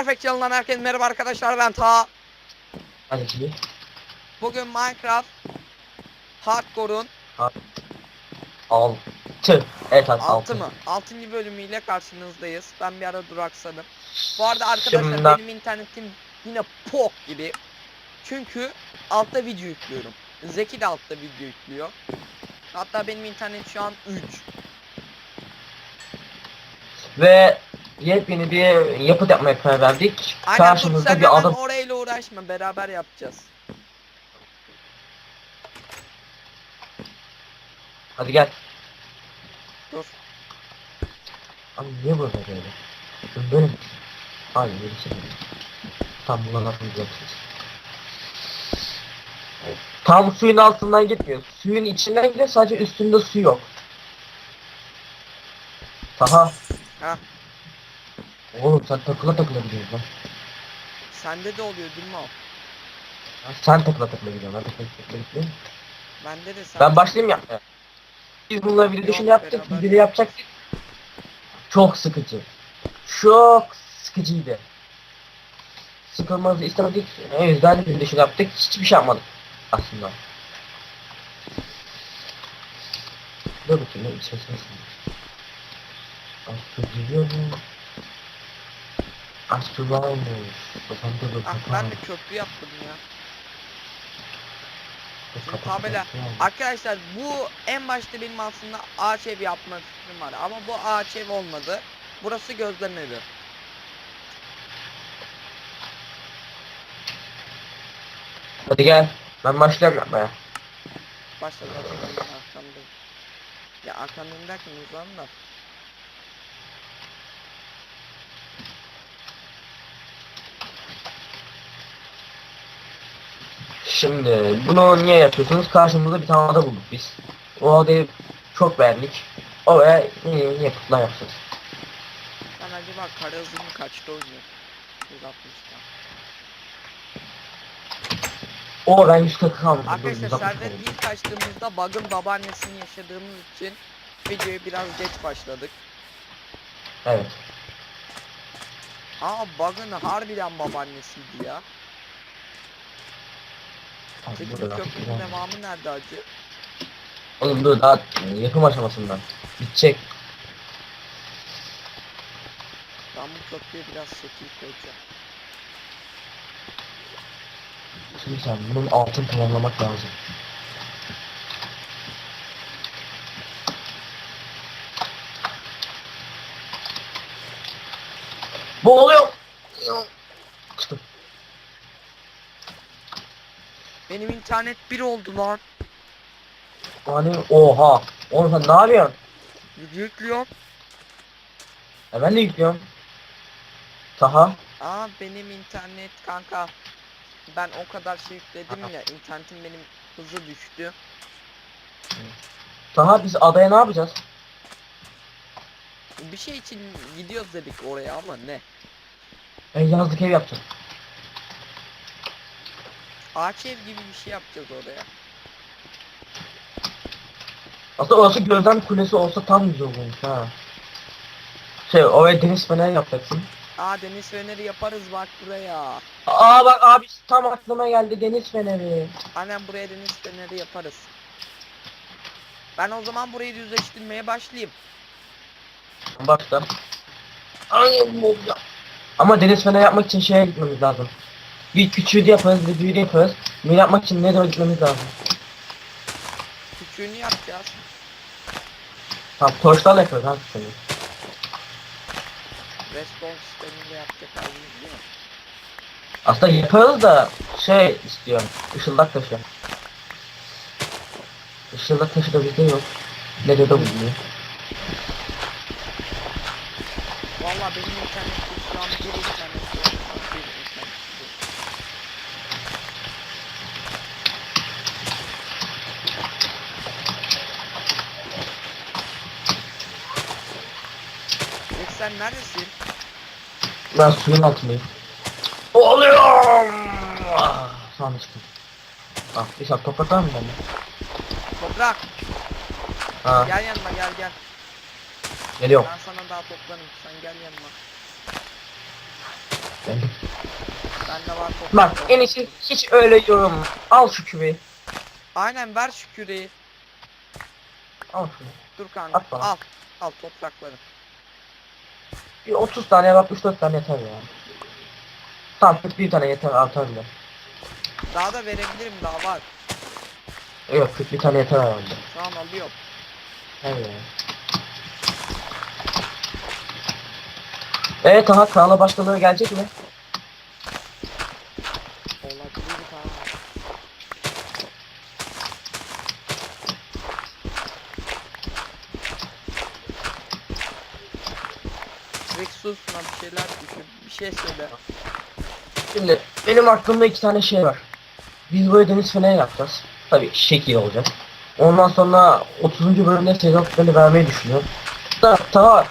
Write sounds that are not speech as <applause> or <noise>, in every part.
Perfect Channel'dan herkese merhaba arkadaşlar ben Ta. Hadi. Bugün Minecraft Hardcore'un Altı. Evet 6 altı. mı? 6. bölümüyle karşınızdayız. Ben bir ara duraksadım. Bu arada arkadaşlar Şimdi- benim internetim yine pok gibi. Çünkü altta video yüklüyorum. Zeki de altta video yüklüyor. Hatta benim internet şu an 3. Ve yepyeni bir yapıt yapmaya karar verdik. Aynen Karşımızda bir adam. orayla uğraşma beraber yapacağız. Hadi gel. Dur. Abi niye böyle böyle? Ben böyle mi? Hayır öyle şey değil. Tam buna yapacaksınız. Tam suyun altından gitmiyor. Suyun içinden gidiyor sadece üstünde su yok. Taha. Ha. Oğlum sen takıla takıla gidiyorsun lan. Sende de oluyor değil mi o? Ya Sen takıla takıla gidiyorsun. Ben takıla takıla gitmiyorum. Bende de sen. Ben başlayayım yapmaya. Biz bununla bir düşün yaptık, beraber bir yapacaktık. Çok sıkıcı. Çok sıkıcıydı. Sıkılmanızı istemedik. O yüzden bir düşün yaptık. Hiçbir şey yapmadık aslında. Dur bakayım ne içerisine Aslı geliyor mu? Aslı varmış. Dur dur. Ah ben de köprü yaptım ya. Şimdi tabela. Arkadaşlar bu en başta benim aslında ağaç ev yapma fikrim var ama bu ağaç ev olmadı. Burası gözlem evi. Hadi gel. Ben başlıyorum yapmaya. Başladı ben arkamdayım. Ya arkamdayım derken uzanım Şimdi bunu niye yapıyorsunuz? Karşımızda bir tane ada bulduk biz. O adayı çok beğendik. Oraya yeni yapıtlar yapacağız. Ben acaba kara hızım kaçta oynuyor? 160'ta. O ben 140 kaldım. Arkadaşlar 160 server kaldım. ilk açtığımızda bug'ın babaannesini yaşadığımız için videoya biraz geç başladık. Evet. Aa bug'ın harbiden babaannesiydi ya. Peki bu köprünün devamı nerede acı? Oğlum dur daha yapım aşamasından. Bitecek. Ben bu köprüye biraz şekil koyacağım. Şimdi sen bunun altın tamamlamak lazım. Boğuluyor. Çıktım. Benim internet bir oldu lan. Hani oha. Oğlum sen ne yapıyorsun? Yüklüyorum. E ben de yüklüyorum. Taha. Aa benim internet kanka. Ben o kadar şey yükledim ya internetim benim hızı düştü. Taha biz adaya ne yapacağız? Bir şey için gidiyoruz dedik oraya ama ne? E yazlık ev yapacağız. Ağaç ev gibi bir şey yapacağız oraya. Aslında orası gözlem kulesi olsa tam güzel olurmuş ha. Şey oraya deniz feneri yapacaksın. Aa deniz feneri yaparız bak buraya. Aa bak abi tam aklıma geldi deniz feneri. Aynen buraya deniz feneri yaparız. Ben o zaman burayı düzleştirmeye başlayayım. Başla. Ay. Ama deniz feneri yapmak için şeye gitmemiz lazım. Bir küçüğü de yaparız, bir büyüğü de yaparız. Bunu yapmak için nereye gitmemiz lazım? Küçüğünü yapacağız. Tamam torçlarla yaparız ha küçüğünü. Respawn sistemiyle yapacak halimiz değil mi? Aslında yaparız da şey istiyorum. Işıldak taşı. Işıldak taşı da bizde yok. Nerede de bulunuyor. Valla benim internetim şu an bir internet yok. Bir internet yok. Peki sen neredesin? Ben suyun altındayım. Oluyorum. Ah, Sonra çıktım. Ah, bir saat toprak var mı bende? Toprak Ha, gel yanıma gel gel. geliyorum. Ben sana daha toplarım. Sen gel yanıma. Geldim. Bende var toprak. Bak en iyisi hiç öyle yorum. Al şu küveyi. Aynen ver şu küreği. Al şunu. Dur kanka. At bana. Al. Al toprakları. Bir 30 tane bak 3-4 tane yeter ya. Tamam 41 tane yeter artar bile. Daha da verebilirim daha var. Yok 41 tane yeter herhalde. Şu an alıyorum. Evet. Evet aha kanala başkaları gelecek mi? Olabilir ha. Rex sus lan bir şeyler düşün. Bir şey söyle. Şimdi benim aklımda iki tane şey var. Biz böyle deniz feneri yapacağız. Tabii şekil olacak. Ondan sonra 30. bölümde sezon finali vermeyi düşünüyorum. Da ta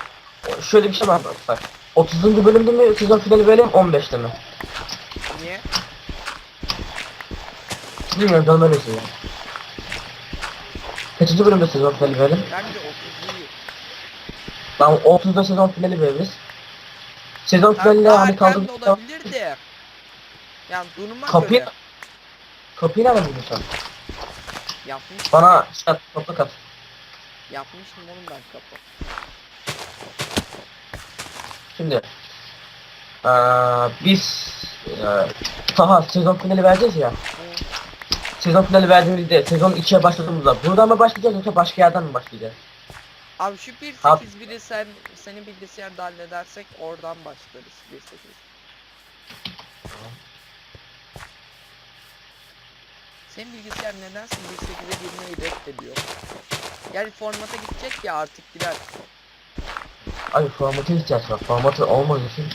şöyle bir şey var bak. 30. bölümde mi sezon finali verelim 15'te mi? Niye? Bilmiyorum canım öyle istiyor. Kaçıncı bölümde sezon finali verelim? Bence 30 iyi. Tamam 30'da sezon finali veririz. Sezon daha hani erken kaldı. de olabilir de. Yani duruma Kapıyı göre Kapıyı nerede buldun sen? yapmış, Bana şey at, toprak at. yapmıştım oğlum ben kapı. Şimdi eee biz eee Taha sezon finali vereceğiz ya. Hı. Sezon finali verdiğimizde sezon 2'ye başladığımızda buradan mı başlayacağız yoksa başka yerden mi başlayacağız? Abi şu 1.8 Abi- biri sen seni bilgisayarda halledersek oradan başlarız 1.8. Senin bilgisayar nedense 1.8'e girmeyi reddediyor. Yani formata gidecek ya artık girer. Ay formatı ihtiyaç var. Formatı olmadığı için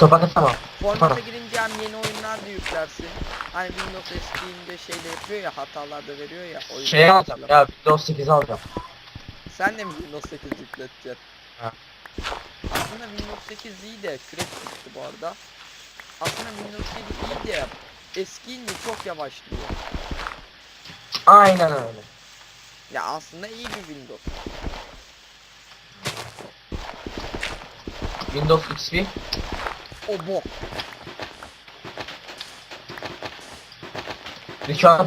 atamam. Formata Tamam. girince hem yeni oyunlar da yüklersin. Hani Windows eskiğinde şeyde yapıyor ya hatalar da veriyor ya. oyun Şey alacağım hatırlama. ya Windows 8 alacağım. Sen de mi Windows 8 yükleteceksin? Ha. Aslında Windows 8 iyi de crack çıktı bu arada. Aslında Windows 7 iyi de eskiyince çok yavaşlıyor. Aynen öyle. Ya aslında iyi bir Windows. Windows XP O bok.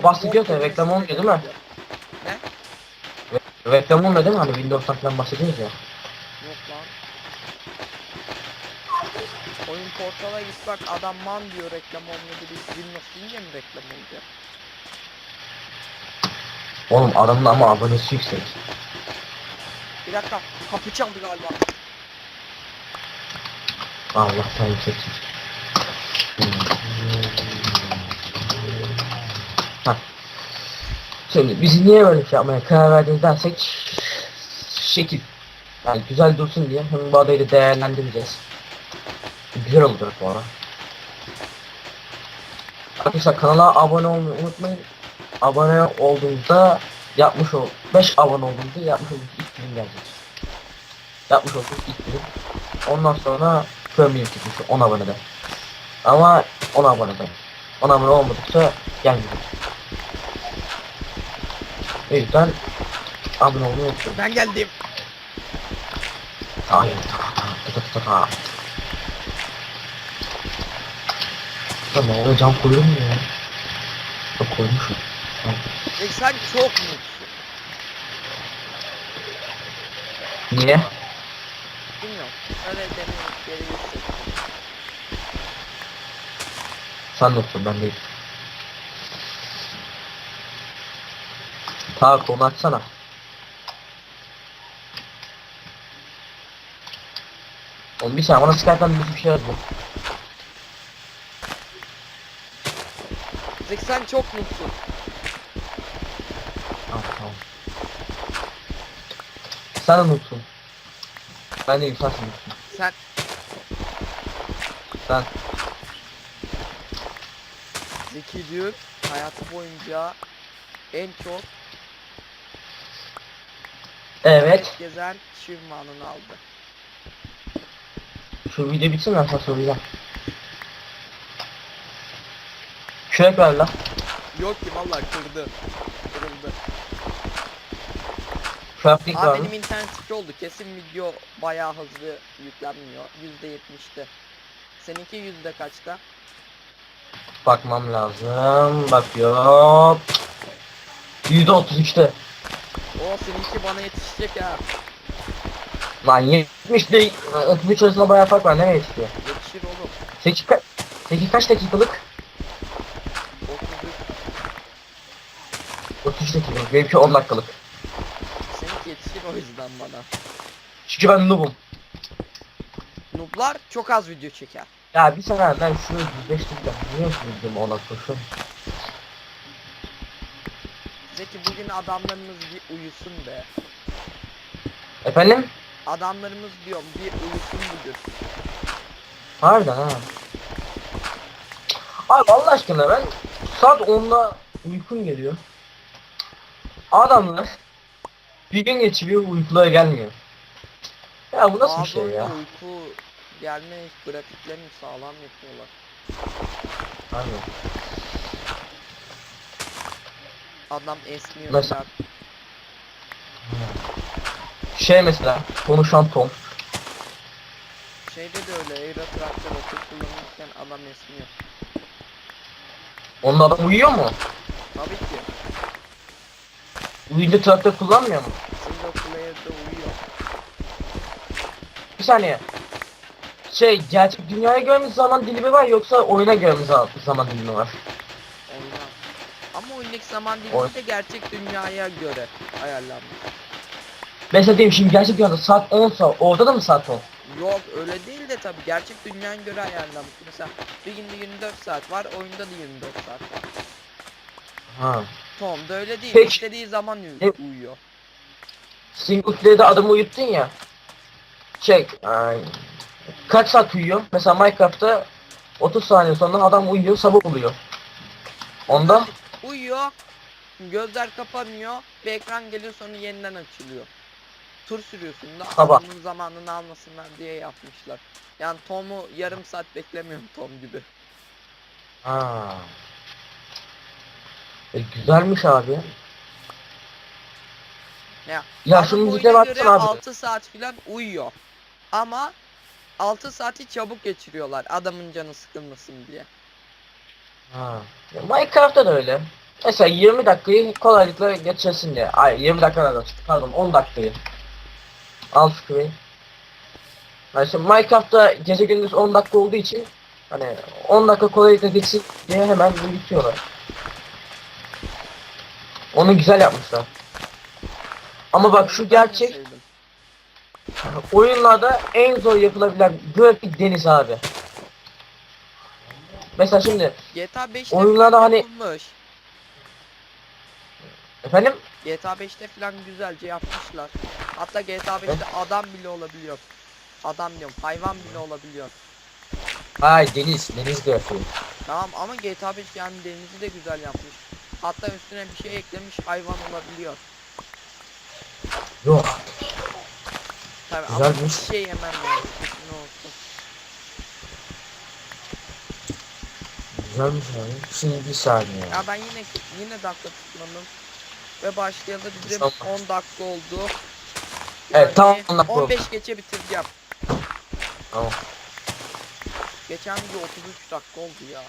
bahsediyoruz ya Bok reklam olmuyor değil mi? Ne? Reklam olmuyor değil mi? Hani Windows'tan falan bahsediyoruz ya. Yok lan. Oyun portala git bak adam man diyor reklam olmuyor dedi. Windows deyince mi reklam olacak? Oğlum adamın ama abonesi yüksek. Bir dakika kapı çaldı galiba. Allah sen yükseksin. Hah. Şimdi biz niye böyle şey yapmaya karar verdiniz dersek şekil. Yani güzel dursun diye hem bu adayı da değerlendireceğiz. Güzel olacak bu ara. Arkadaşlar kanala abone olmayı unutmayın. Abone olduğunuzda yapmış ol 5 abone olduğunuzda yapmış olduğunuz ilk birim gelecek. Yapmış olduğunuz ilk birim. Ondan sonra premium çıkmış 10 abonede. Ama 10 abonede. 10 abone olmadıkça gelmeyecek. O yüzden abone olmayı unutmayın. Ben geldim. Hayır. Ta ta ta ta ta. Ya ne oluyor cam koyuyor mu ya? Koymuşum. E sen çok mutlusun. Niye? Bilmiyorum. Öyle demek hissettim. Sen yoksun ben değil. Ta konu açsana. Oğlum bir saniye bana Skype'dan bir şey yazdı. Zek sen çok mutlusun. Tamam tamam. Sen de mutlusun. Ben değilim sensin mutlusun. Sen Sen. Zeki diyor hayatı boyunca en çok Evet. gezen kişi ünvanını aldı. Şu video bitsin ben sana soracağım. Kürek ver lan. Yok ki valla kırdı. Kırıldı. Crafting Aa var benim internet oldu. Kesin video bayağı hızlı yüklenmiyor. %70'te. Seninki yüzde kaçta? Bakmam lazım. Bakıyorum. %33'te. O seninki bana yetişecek ha. Lan 70 ile 33 arasında bayağı fark var. Nereye yetişiyor? Yetişir oğlum. 8, ka 8 kaç dakikalık? 33. 33 dakikalık. Benimki 10 dakikalık. Yetişir o yüzden bana. Çünkü ben noobum. Nooblar çok az video çeker. Ya bir sene ben şunu 105 dakika musun dedim ona koşun. Zeki bugün adamlarımız bir uyusun be. Efendim? Adamlarımız diyorum bir uyusun bugün. Harbiden ha. Abi Allah aşkına ben saat 10'da uykum geliyor. Adamlar bir gün geçiriyor uykulara gelmiyor. Ya bu nasıl bir Abi şey ya? Uyku gelme grafiklerini sağlam yapıyorlar. Aynen. Adam esniyor Mesela- falan. Şey mesela konuşan Tom. Şeyde de öyle Euro Traktör okul kullanırken adam esniyor. Onun adam uyuyor mu? Uyuyunca traktör kullanmıyor mu? Single player'da uyuyor. Bir saniye. Şey gerçek dünyaya göre mi zaman dilimi var yoksa oyuna göre mi za- zaman dilimi var? Oyna. Ama oyundaki zaman Oy- dilimi de gerçek dünyaya göre ayarlanmış. Mesela diyeyim şimdi gerçek dünyada saat 10 sa orada da mı saat 10? Yok öyle değil de tabii gerçek dünyaya göre ayarlanmış. Mesela bir günde 24 saat var, oyunda da 24 saat var. Ha. Tom'da öyle değil. Peki. İstediği zaman uy- Ne- uyuyor. Single play'de adamı uyuttun ya. Şey, ay, kaç saat uyuyor? Mesela Minecraft'ta 30 saniye sonra adam uyuyor, sabah oluyor. Onda Uyuyor. Gözler kapanıyor. Bir ekran geliyor sonra yeniden açılıyor. Tur sürüyorsun da Sabah. adamın zamanını almasınlar diye yapmışlar. Yani Tom'u yarım saat beklemiyorum Tom gibi. ha. E, güzelmiş abi. Ya, Ya şu göre baksana abi. 6 saat falan uyuyor. Ama 6 saati çabuk geçiriyorlar adamın canı sıkılmasın diye. Ha. Minecraft'ta da öyle. Mesela 20 dakikayı kolaylıkla geçersin diye. Ay 20 dakika da pardon 10 dakikayı. Al sıkıyı. Yani şimdi Minecraft'ta gece gündüz 10 dakika olduğu için hani 10 dakika kolaylıkla geçsin diye hemen bitiyorlar. Onu güzel yapmışlar. Ama bak şu gerçek oyunlarda en zor yapılabilen grafik deniz abi. Mesela şimdi GTA 5'te oyunlarda hani- yapılmış. efendim GTA 5'te falan güzelce yapmışlar. Hatta GTA 5'te adam bile olabiliyor. Adam diyorum hayvan bile olabiliyor. Ay deniz deniz grafiği. Tamam ama GTA 5 yani denizi de güzel yapmış. Hatta üstüne bir şey eklemiş hayvan olabiliyor. Yok. Tabii ama Güzelmiş. bir şey yemem lazım. Ne olsun. Güzelmiş abi. Şimdi bir saniye. Ya ben yine yine dakika tutmadım. Ve başlayalı bizim Tamam. 10 dakika oldu. Evet, tam 10 dakika oldu. 15 geçe bitireceğim. Tamam. Geçen video 33 dakika oldu ya.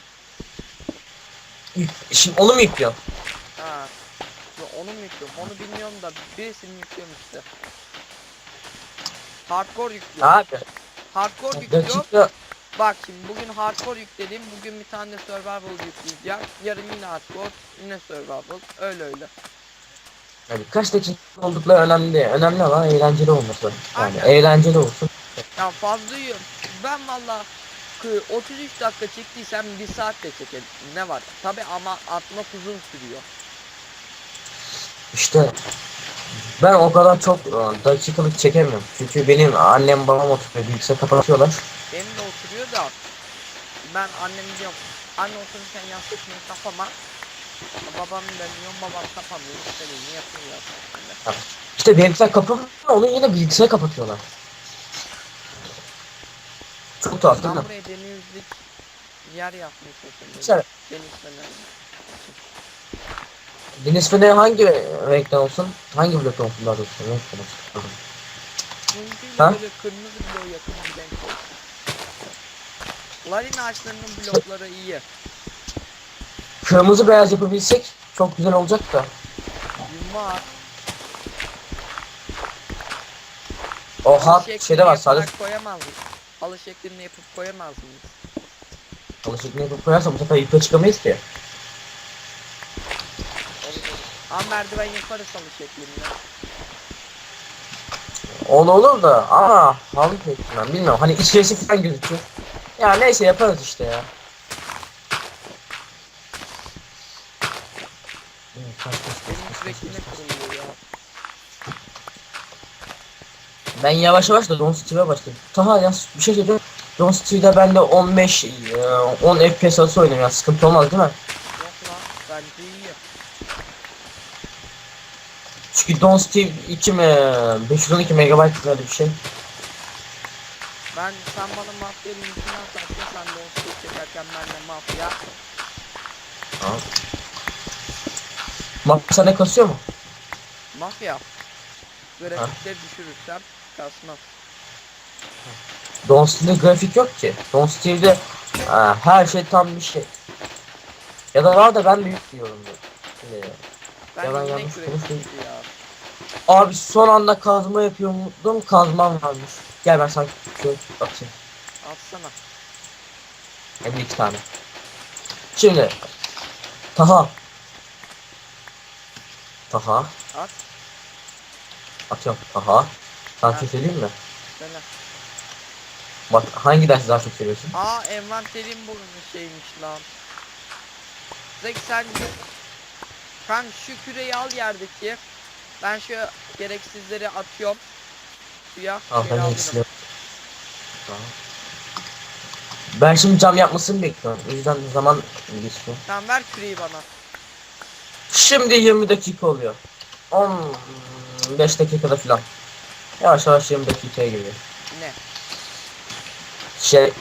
Şimdi onu mu yüklüyorsun? Ha. Onu mu yüklüyorum? Onu bilmiyorum da birisini yüklüyorum işte. Hardcore yüklüyorum. Abi. Hardcore yüklüyorum. Dakika. Bak şimdi bugün hardcore yükledim. Bugün bir tane de survival yükleyeceğim. Yarın yine hardcore, yine survival. Öyle öyle. Yani kaç dakika oldukları önemli değil. Önemli olan eğlenceli olması. Yani Aynen. eğlenceli olsun. Ya fazla yiyorum. Ben valla 33 dakika çektiysem 1 saat de çekerim. Ne var? Tabi ama atmak uzun sürüyor. İşte ben o kadar çok e, dakikalık çekemiyorum. Çünkü benim annem babam oturuyor bilgisayarı kapatıyorlar. Benim de oturuyor da ben annem diyorum anne otururken yastıkını kapama babam da diyorum babam kapamıyor istediğini yapıyor ya. İşte bilgisayar kapatıyor onu yine bilgisayarı kapatıyorlar. Çok tuhaf değil mi? buraya denizlik yer seçtim. Güzel. Deniz feneri. Deniz feneri hangi renkten olsun? Hangi bloktan olsun daha doğrusu? Renkten olsun. Mümkün Ha? böyle kırmızı bile yakın bir renk olsun. Larin ağaçlarının blokları iyi. Kırmızı beyaz yapabilsek çok güzel olacak da. Yumar. O hat şeklinde şeyde var sadece yaparak koyamaz mıyız? Halı şeklinde yapıp koyamaz mıyız? alışık ne yapıp koyarsa bu sefer yukarı çıkamayız ki. Ama merdiven yaparız halı şeklinde. Onu olur da ama halı ben bilmiyorum hani içerisi falan gözüküyor. Ya neyse yaparız işte ya. Benim sürekli ne kuruluyor ya? Ben yavaş yavaş da Don Steve'e başladım. Taha ya bir şey söyleyeceğim. Don Steve'de ben de 15 e, 10 FPS arası oynuyorum ya sıkıntı olmaz değil mi? Yok lan bence iyi. Çünkü Don Steve 2 mi 512 MB böyle bir şey. Ben sen bana mafya linkini atarsın sen o stok çekerken ben de mafya. Bak sana kasıyor mu? Mafya. Grafikleri düşürürsem kasmaz. Don Steve'de grafik yok ki. Don Steve'de ha, her şey tam bir şey. Ya da var da ben büyük diyorum. Şimdi, Ben Yalan yine yanlış ya. Abi son anda kazma yapıyordum. Kazmam varmış. Gel ben sana şöyle atayım. Atsana. Hem iki tane. Şimdi. Taha. Taha. At. Atıyorum. Taha. Sana şey söyleyeyim mi? Söyle. Bak hangi dersi daha çok seviyorsun? Aa envanterim bu şeymiş lan. Zek sen Kanka şu küreyi al yerdeki. Ben şu gereksizleri atıyorum. Suya. Geri ben hepsini. Tamam. Ben şimdi cam yapmasını bekliyorum. O yüzden zaman geçiyor. Tamam ver küreyi bana. Şimdi 20 dakika oluyor. 15 dakikada falan. Yavaş yavaş 20 dakikaya giriyor. Ne? Şey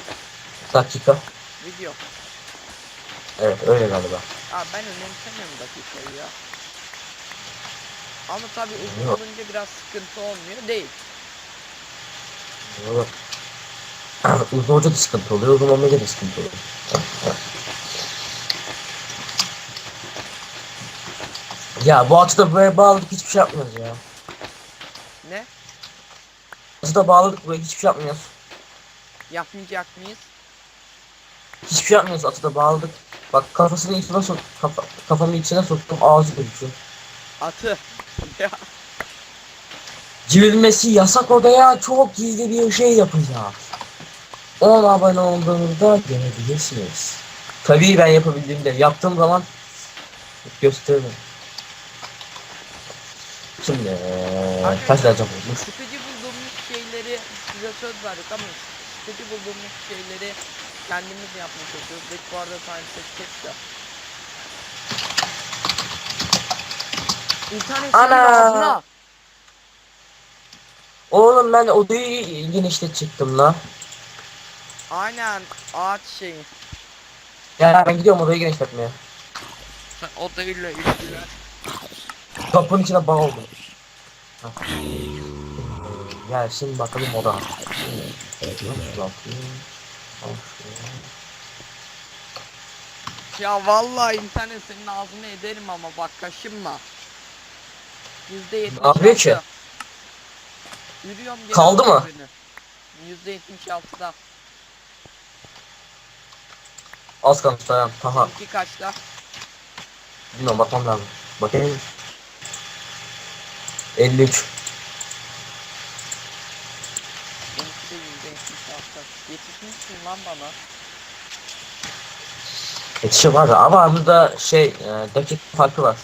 dakika. Video. Evet öyle galiba. Aa ben önemsemiyorum dakikayı ya. Ama tabi uzun Yok. olunca biraz sıkıntı olmuyor değil. Yok. <clears throat> uzun olunca da sıkıntı oluyor, uzun olmayınca da sıkıntı oluyor. Ya bu atıda buraya bağladık hiçbir şey yapmıyoruz ya. Ne? Atıda bağladık buraya hiçbir şey yapmıyoruz. Yapmayacak mıyız? Hiçbir şey yapmıyoruz atıda bağladık. Bak kafasını içine sok, kafa, kafamı içine soktum ağzı gözüküyor. Atı. ya <laughs> Girilmesi yasak odaya çok gizli bir şey yapacağız. 10 abone olduğunuzda görebilirsiniz. Tabii ben yapabildiğimde yaptığım zaman gösteririm. Şimdi eee, kaç derece olmuş? Size söz verdik ama sıkıcı bulduğumuz şeyleri kendimiz yapmaya çalışıyoruz. Ve bu arada set ya. İnternet Ana! Oğlum ben odayı genişlet çıktım la. Aynen ağaç şeyi. Ya ben gidiyorum odayı genişletmeye. Sen odayla ilgili. Kapının içine bağ oldum. <laughs> Hah. Gel şimdi bakalım oda. Ya vallahi internet senin ağzını ederim ama bak kaşınma. Yüzde yetmiş yapıyor ki? Yürüyorum geri Kaldı mı? Yüzde yetmiş altıda. Az kalmış dayan. Taha. İki kaçta? Bilmiyorum bakmam lazım. Bakayım. 53. Benimki de yüzde yetmiş altı. Yetişmişsin lan bana. Yetişim var da ama aramızda şey e, dakika farkı var.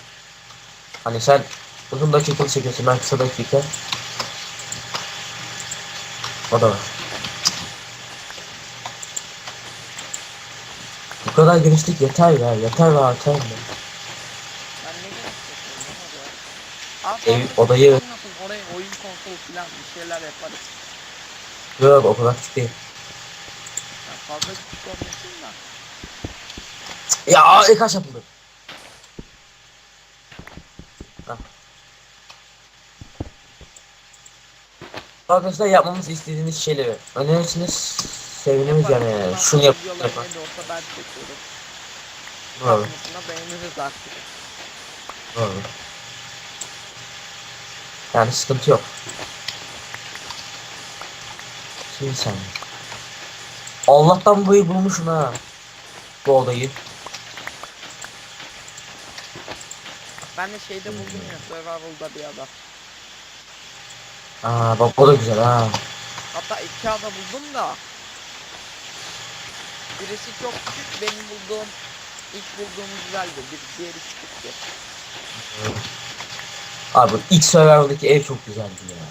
Hani sen uzun dakikalı çekiyorsun ben kısa dakika. O da var. Bu kadar genişlik yeter ya yeter ve artar mı? Ben ne gerek yapıyorum lan oraya? Abi Ev- odayı- Oraya oyun konsolu falan bir şeyler yaparız. Yok o kadar küçük değil. Fazla küçük olmasın da. Ya kaç yapıldı? Arkadaşlar yapmamızı istediğiniz şeyleri önerirsiniz. seviniriz yani. Şunu yap. Çekiyorum. Doğru. Beğeniriz artık. Doğru. Yani sıkıntı yok. Şimdi sen. Allah'tan burayı bulmuşsun ha. Bu odayı. Ben de şeyde buldum ya Survival'da bir ada. Aa bak o da güzel ha. Hatta iki ada buldum da. Birisi çok küçük benim bulduğum ilk bulduğum güzeldi. Bir diğeri küçüktü. Abi ilk Survival'daki ev çok güzeldi ya.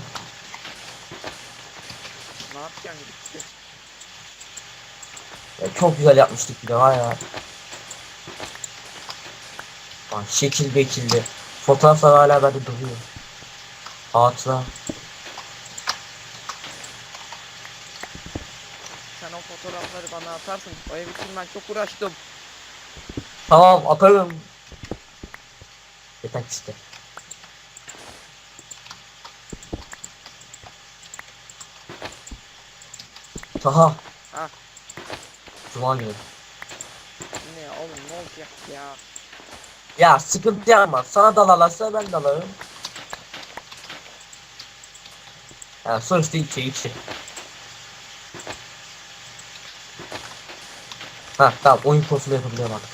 Ne yapacaksın gitti. Ya. Çok güzel yapmıştık bir de var ya. Bak şekil bekildi. Fotoğraflar hala bende duruyor. Hatıra. Sen o fotoğrafları bana atarsın. O ev için ben çok uğraştım. Tamam atarım. Yeter işte. Taha. Cuma günü. Ne oğlum ne olacak ya. Ya sıkıntı yapma. Sana dalarlarsa ben dalarım. Ya sonuçta içe içe. Ha tamam oyun konusunu yapabiliyorum artık.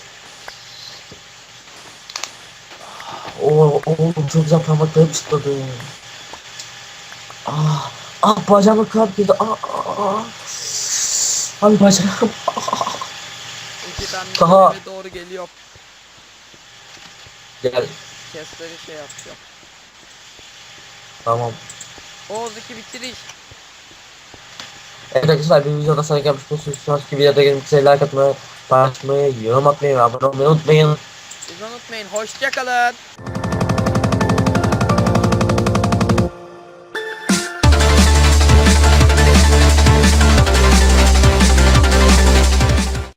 Oo, oğlum çok güzel parmaklarım çıtladı. Ah, ah bacağıma kramp girdi. Ah, ah, ah. Abi bacağım. Ben Daha- doğru geliyorum. Gel. Kestleri şey yapacağım. Tamam. Oğuz 2 bitiriş. Evet arkadaşlar bir videoda sana gelmiş bu sonraki videoda gelip size like atmayı, paylaşmayı, yorum atmayı ve abone olmayı unutmayın. Bizi unutmayın. Hoşçakalın.